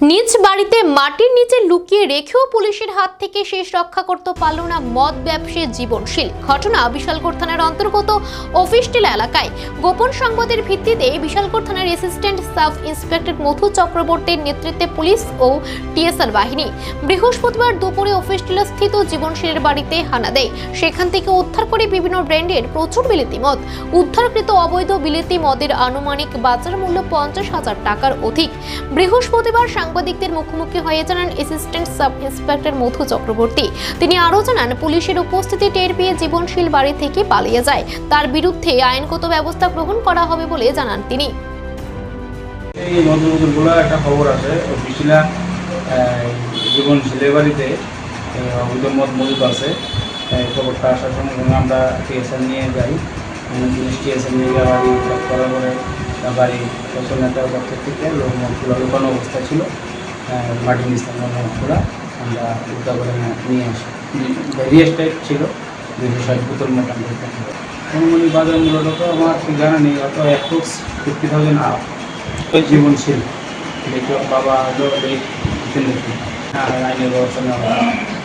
নিজ বাড়িতে মাটির নিচে লুকিয়ে রেখেও পুলিশের হাত থেকে শেষ রক্ষা করতে পারল না মদ ব্যবসায়ী জীবনশীল। ঘটনা বিশালগড় থানার অন্তর্গত অফিসটিলা এলাকায়। গোপন সংবাদের ভিত্তিতে বিশালগড় থানার অ্যাসিস্ট্যান্ট সাব ইন্সপেক্টর মধু চক্রবর্তীর নেতৃত্বে পুলিশ ও টিএসআর বাহিনী বৃহস্পতিবার দুপুরে অফিসটিলা স্থিত জীবনশীলের বাড়িতে হানা দেয়। সেখান থেকে উদ্ধার করে বিভিন্ন ব্র্যান্ডের প্রচুর বিলেতি মদ, উদ্ধারকৃত অবৈধ বিলেতি মদের আনুমানিক বাজার মূল্য পঞ্চাশ হাজার টাকার অধিক। বৃহস্পতিবার সাংবাদিকদের মুখোমুখি হয়ে জানান assistant sub inspector Madhu Chakraborty. তিনি আরও জানান, পুলিশের উপস্থিতি টের পেয়ে জীবনশীল বাড়ি থেকে পালিয়ে যায়। তার বিরুদ্ধে আইনগত ব্যবস্থা গ্রহণ করা হবে বলে জানান তিনি। এই মধুমধুরগুলো একটা খবর আছে বিশিলা জীবন ছেলে বাড়িতে এই অবৈধ মদ মজুদ আছে। খবরটা আসার সঙ্গে আমরা টিএসএল নিয়ে যাই। পুলিশ টিএসএল নিয়ে তার বাড়ি পেছনে একটা গর্ত থেকে লোক মদগুলো লুকানো অবস্থা ছিল। মাটির নিচ থেকে মদগুলো আমরা করে নিয়ে- আসি। ভেরিয়াস টাইপ ছিল দুশো ষাট বোতল আমরা অনুমানিক বাজার মূল্যটা তো আমার জানা নেই অত এক অ্যাপ্রক্স ফিফটি থাউজেন্ড আপ ওই জীবনশীল। দেখি বাবা হলো এই হ্যাঁ আইনের ব্যবস্থা নেওয়া।